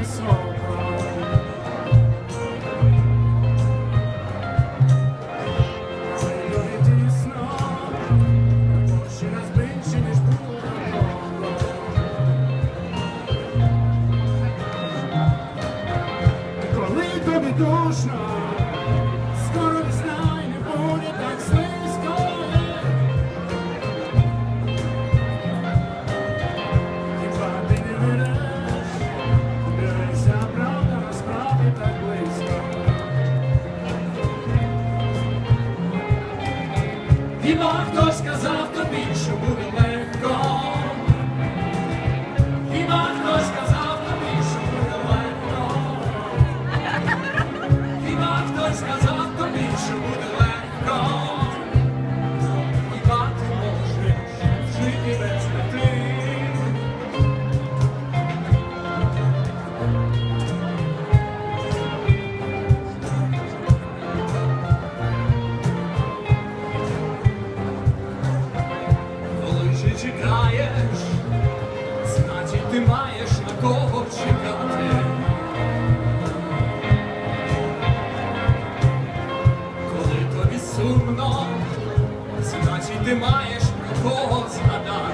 Krishna. Хіба хто сказав тобі, що буде легко? Хіба хто сказав тобі, що буде легко? Хіба хто сказав? ти маєш про кого згадати.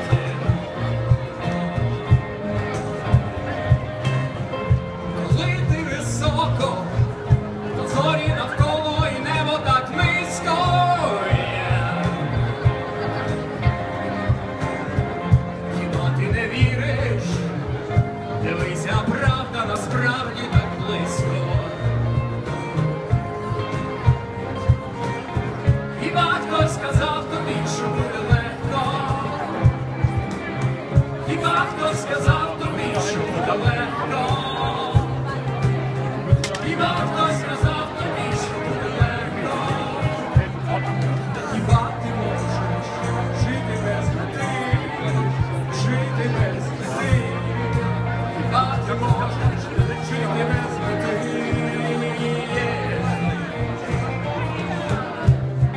хто сказав.